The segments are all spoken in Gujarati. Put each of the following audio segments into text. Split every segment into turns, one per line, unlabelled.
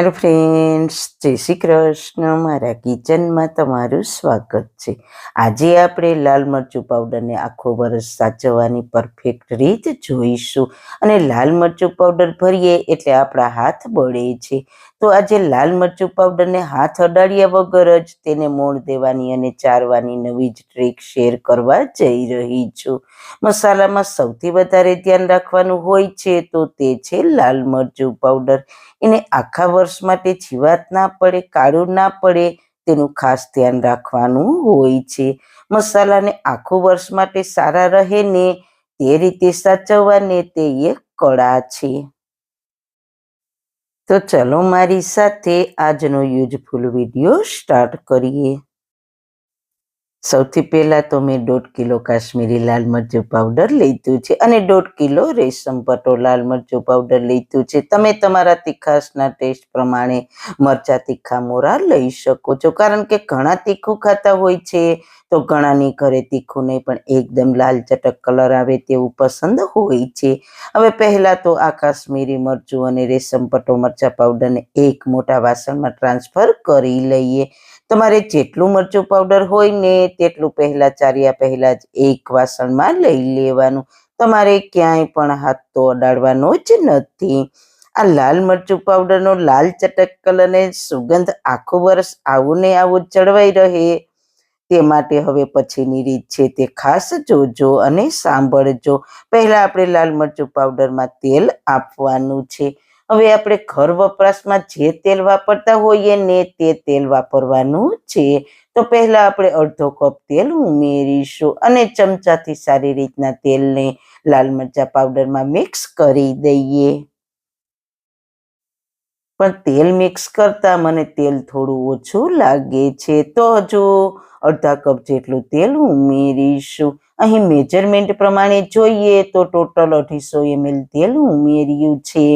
હેલો ફ્રેન્ડ્સ જય શ્રી કૃષ્ણ. મારા કિચનમાં તમારું સ્વાગત છે. આજે આપણે લાલ મરચું પાવડરને આખો વર્ષ સાચવવાની પરફેક્ટ રીત જોઈશું. અને લાલ મરચું પાવડર ભરીએ એટલે આપણા હાથ બળે છે. તો આજે લાલ મરચું પાવડરને હાથ અડાડ્યા વગર જ તેને મોણ દેવાની અને ચારવાની નવી જ ટ્રીક શેર કરવા જઈ રહી છું. મસાલામાં સૌથી વધારે ધ્યાન રાખવાનું હોય છે તો તે છે લાલ મરચું પાવડર એને આખા વર્ષ માટે જીવાત ના પડે, કાળું ના પડે, તેનું ખાસ ધ્યાન રાખવાનું હોય છે. મસાલાને આખું વર્ષ માટે સારા રહે ને તે રીતે સાચવવાને તે એક કળા છે. તો ચલો મારી સાથે આજનો યુઝફુલ વીડિયો સ્ટાર્ટ કરીએ. સૌથી પહેલાં તો મેં દોઢ કિલો કાશ્મીરી લાલ મરચું પાવડર લીધું છે અને દોઢ કિલો રેશમ પટો લાલ મરચું પાવડર લીધું છે. તમે તમારા તીખાશના ટેસ્ટ પ્રમાણે મરચા તીખા મોરા લઈ શકો છો. કારણ કે ઘણા તીખું ખાતા હોય છે, તો ઘણાની ઘરે તીખું નહીં, પણ એકદમ લાલ ચટક કલર આવે તેવું પસંદ હોય છે. હવે પહેલાં તો આ કાશ્મીરી મરચું અને રેશમ પટો મરચા પાવડરને એક મોટા વાસણમાં ટ્રાન્સફર કરી લઈએ. તમારે જેટલું મરચું પાવડર હોય ને તેટલું પહેલાં ચાર્યા પહેલાં જ એક વાસણમાં લઈ લેવાનું. તમારે ક્યાંય પણ હાથ તો અડાડવાનો જ નથી. આ લાલ મરચું પાવડરનો લાલ ચટક કલરને સુગંધ આખું વર્ષ આવું ને આવું જળવાઈ રહે. તે માટે હવે પછીની રીત છે તે ખાસ જોજો અને સાંભળજો. પહેલાં આપણે લાલ મરચું પાવડરમાં તેલ આપવાનું છે. હવે આપણે ઘર વપરાશમાં જે તેલ વાપરતા હોઈએ ને તે તેલ વાપરવાનું છે. તો પહેલા આપણે અડધો કપ તેલ ઉમેરીશું અને ચમચાથી સારી રીતના તેલને લાલ મરચા પાવડરમાં મિક્સ કરી દઈએ. પણ તેલ મિક્સ કરતા મને તેલ થોડું ઓછું લાગે છે. તો હજુ અડધા કપ જેટલું તેલ ઉમેરીશું. અહીં મેજરમેન્ટ પ્રમાણે જોઈએ તો ટોટલ અઢીસો એમએલ તેલ ઉમેર્યું છે.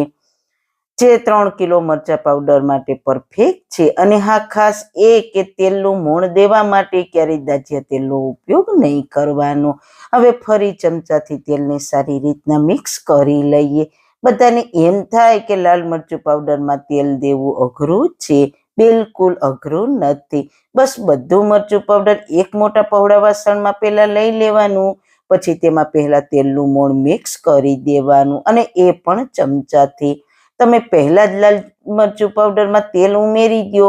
જે ત્રણ કિલો મરચા પાવડર માટે પરફેક્ટ છે અને હા, ખાસ એ કે તેલનું મોણ દેવા માટે ક્યારેય દાજિયા તેલનો ઉપયોગ નહીં કરવાનો. હવે ફરી ચમચાથી તેલને સારી રીતના મિક્સ કરી લઈએ. બધાને એમ થાય કે લાલ મરચું પાવડરમાં તેલ દેવું અઘરું છે. બિલકુલ અઘરું નથી. બસ બધું મરચું પાવડર એક મોટા પહોળા વાસણમાં પહેલાં લઈ લેવાનું, પછી તેમાં પહેલાં તેલનું મોણ મિક્સ કરી દેવાનું અને એ પણ ચમચાથી. તમે પહેલા જ લાલ મરચું પાવડરમાં તેલ ઉમેરી દો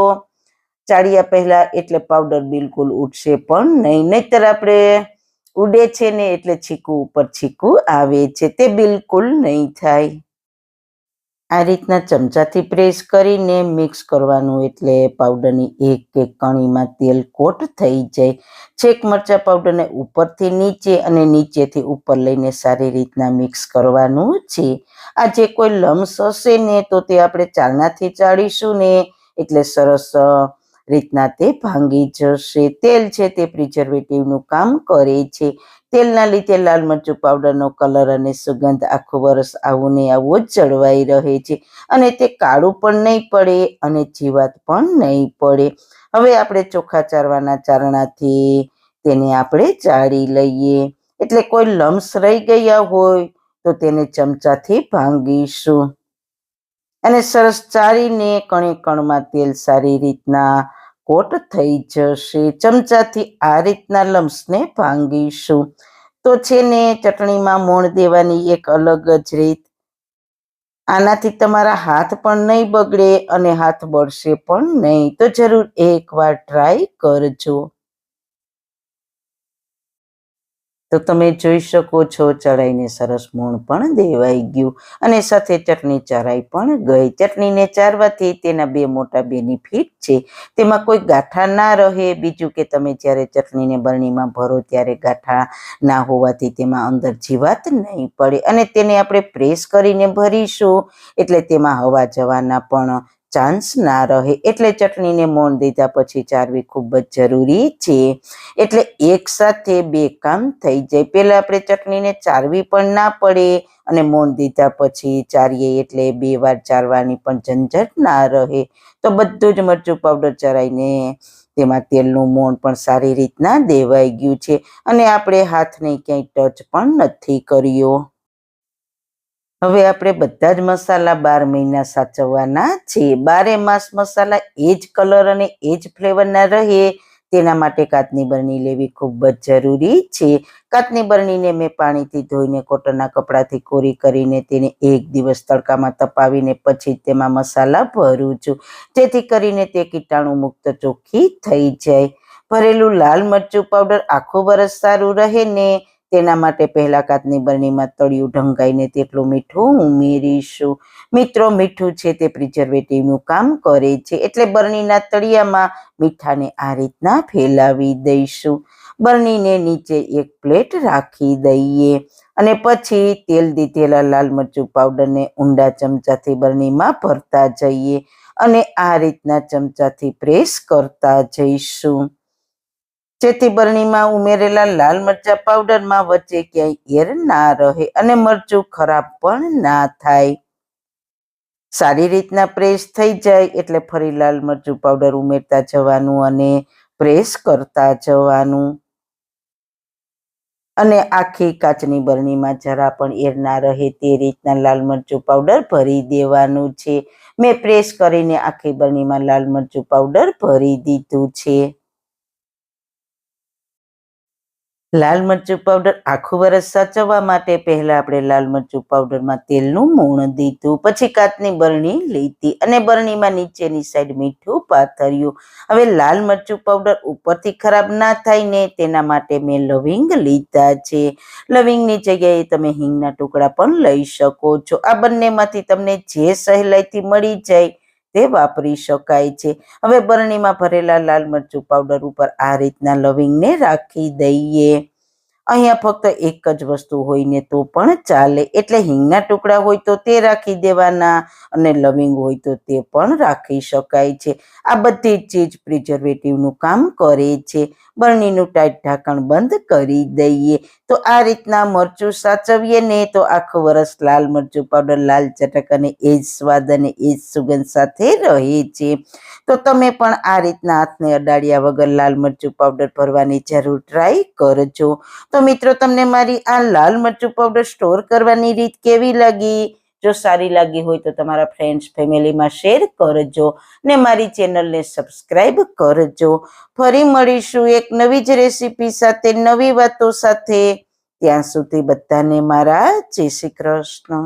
ચાળિયા પહેલા એટલે પાવડર બિલકુલ ઉઠશે પણ નહીં, નહીતર આપણે ઉડે છે ને એટલે છીકું ઉપર છીકું આવે છે, તે બિલકુલ નહીં થાય. આ રીતના ચમચાથી પ્રેસ કરીને મિક્સ કરવાનું એટલે પાવડરની એક એક કણીમાં તેલ કોટ થઈ જાય. છેક મરચા પાવડરને ઉપરથી નીચે અને નીચેથી ઉપર લઈને સારી રીતના મિક્સ કરવાનું છે. આ જે કોઈ લમ્સ હશે ને તો તે આપણે ચાલનાથી ચાળીશું ને એટલે સરસ રીતના તે ભાંગી જશે. તેલ છે તે પ્રિઝર્વેટિવનું કામ કરે છે. તેલના લીધે લાલ મરચું પાવડરનો કલર અને સુગંધ આખું વરસ આવું ને આવું જ જળવાઈ રહે છે. અને તે કાળું પણ નહીં પડે અને જીવાત પણ નહીં પડે. હવે આપણે ચોખા ચારવાના ચારણાથી તેને આપણે ચાળી લઈએ. એટલે કોઈ લમ્સ રહી ગયા હોય તો તેને ચમચાથી ભાંગીશું. અને સરસ ચારીને કણે કણમાં તેલ સારી રીતના કોટ થઈ જશે. ચમચાથી આ રીતના લમ્સને ભાંગીશું. તો છે ને, ચટણીમાં મોણ દેવાની એક અલગ જ રીત. આનાથી તમારા હાથ પણ નહીં બગડે અને હાથ બળશે પણ નહીં. તો જરૂર એકવાર ટ્રાય કરજો. તો તમે જોઈ શકો છો ચડાઈને સરસ મૂણ પણ દેવાઈ ગયું. અને સાથે ચટણી ચરાઈ પણ ગઈ. ચટણીને ચારવાથી તેના બે મોટા બેનિફિટ છે. તેમાં કોઈ ગાંઠા ના રહે. બીજું કે તમે જ્યારે ચટણીને બરણીમાં ભરો ત્યારે ગાંઠા ના હોવાથી તેમાં અંદર જીવાત નહીં પડે. અને તેને આપણે પ્રેસ કરીને ભરીશું. એટલે તેમાં હવા જવાના પણ ચાન્સ ના રહે. એટલે ચટણીને મોણ દીધા પછી ચારવી ખૂબ જ જરૂરી છે. એટલે એક સાથે બે કામ થઈ જાય. પહેલાં આપણે ચટણીને ચારવી પણ ના પડે અને મોણ દીધા પછી ચારીએ એટલે બે વાર ચારવાની પણ ઝંઝટ ના રહે. તો બધું જ મરચું પાવડર ચરાઈને તેમાં તેલનું મોણ પણ સારી રીતના દેવાઈ ગયું છે. અને આપણે હાથને ક્યાંય ટચ પણ નથી કર્યો. હવે આપણે બધા જ મસાલા બાર મહિના સાચવવાના છે બારે માસ મસાલા એ જ કલર અને એ જ ફ્લેવરના રહે. તેના માટે કાચની બરણી લેવી ખૂબ જ જરૂરી છે. કાચની બરણીને મેં પાણીથી ધોઈને કોટનના કપડાથી કોરી કરીને તેને એક દિવસ તડકામાં તપાવીને પછી તેમાં મસાલા ભરું છું. જેથી કરીને તે કીટાણુ મુક્ત ચોખ્ખી થઈ જાય. ભરેલું લાલ મરચું પાવડર આખું વરસ સારું રહે ને તેના માટે પહેલા કાચની બરણીમાં તળિયું ઢંકાઈને તેટલું મીઠું ઉમેરીશું મિત્રો, મીઠું છે તે પ્રિઝર્વેટિવનું કામ કરે છે એટલે બરણીના તળિયામાં મીઠાને આ રીતના ફેલાવી દઈશું. બરણીને નીચે એક પ્લેટ રાખી દઈએ અને પછી તેલ દીધેલા લાલ મરચું પાવડરને ઊંડા ચમચાથી બરણીમાં ભરતા જઈએ અને આ રીતના ચમચાથી પ્રેસ કરતા જઈશું. જેથી બરણીમાં ઉમેરેલા લાલ મરચા પાવડરમાં વચ્ચે ક્યાંય એર ના રહે અને મરચું ખરાબ પણ ના થાય. સારી રીતના પ્રેસ થઈ જાય એટલે ફરી લાલ મરચું પાવડર ઉમેરતા જવાનું અને પ્રેસ કરતા જવાનું. અને આખી કાચની બરણીમાં જરા પણ એર ના રહે તે રીતના લાલ મરચું પાવડર ભરી દેવાનું છે. મેં પ્રેસ કરીને આખી બરણીમાં લાલ મરચું પાવડર ભરી દીધું છે. લાલ મરચું પાવડર આખું વરસ સાચવવા માટે પહેલાં આપણે લાલ મરચું પાવડરમાં તેલનું મૂણ દીધું, પછી કાચની બરણી લીધી અને બરણીમાં નીચેની સાઈડ મીઠું પાથર્યું. હવે લાલ મરચું પાવડર ઉપરથી ખરાબ ના થાય ને તેના માટે મેં લવિંગ લીધા છે. લવિંગની જગ્યાએ તમે હિંગના ટુકડા પણ લઈ શકો છો. આ બંનેમાંથી તમને જે સહેલાઈથી મળી જાય તે વાપરી શકાય છે. હવે બરણીમાં ભરેલા લાલ મરચું પાવડર ઉપર આ રીતના લવિંગને રાખી દઈએ. અહીંયા ફક્ત એક જ વસ્તુ હોય ને તો પણ ચાલે. એટલે હિંગના ટુકડા હોય તો તે રાખી દેવાના અને લવિંગ હોય તો તે પણ રાખી શકાય છે. આ બધી ચીજ પ્રિઝર્વેટિવનું કામ કરે છે. બરણીનું ટાઈટ ઢાંકણ બંધ કરી દઈએ. તો આ રીતના મરચું સાચવીએ ને તો આખું વરસ લાલ મરચું પાવડર, લાલ ચટક અને એ જ સ્વાદ અને એ જ સુગંધ સાથે રહે છે. તો તમે પણ આ રીતના હાથને અડાડ્યા વગર લાલ મરચું પાવડર ભરવાની જરૂર ટ્રાય કરજો. તો મિત્રો, તમને મારી આ લાલ મરચું પાવડર સ્ટોર કરવાની રીત કેવી લાગી? જો સારી લાગી હોય તો તમારા ફ્રેન્ડ્સ ફેમિલીમાં શેર કરજો ને મારી ચેનલને સબસ્ક્રાઈબ કરજો. ફરી મળીશું એક નવી જ રેસીપી સાથે, નવી વાતો સાથે. ત્યાં સુધી બધાને મારા જય શ્રી કૃષ્ણ.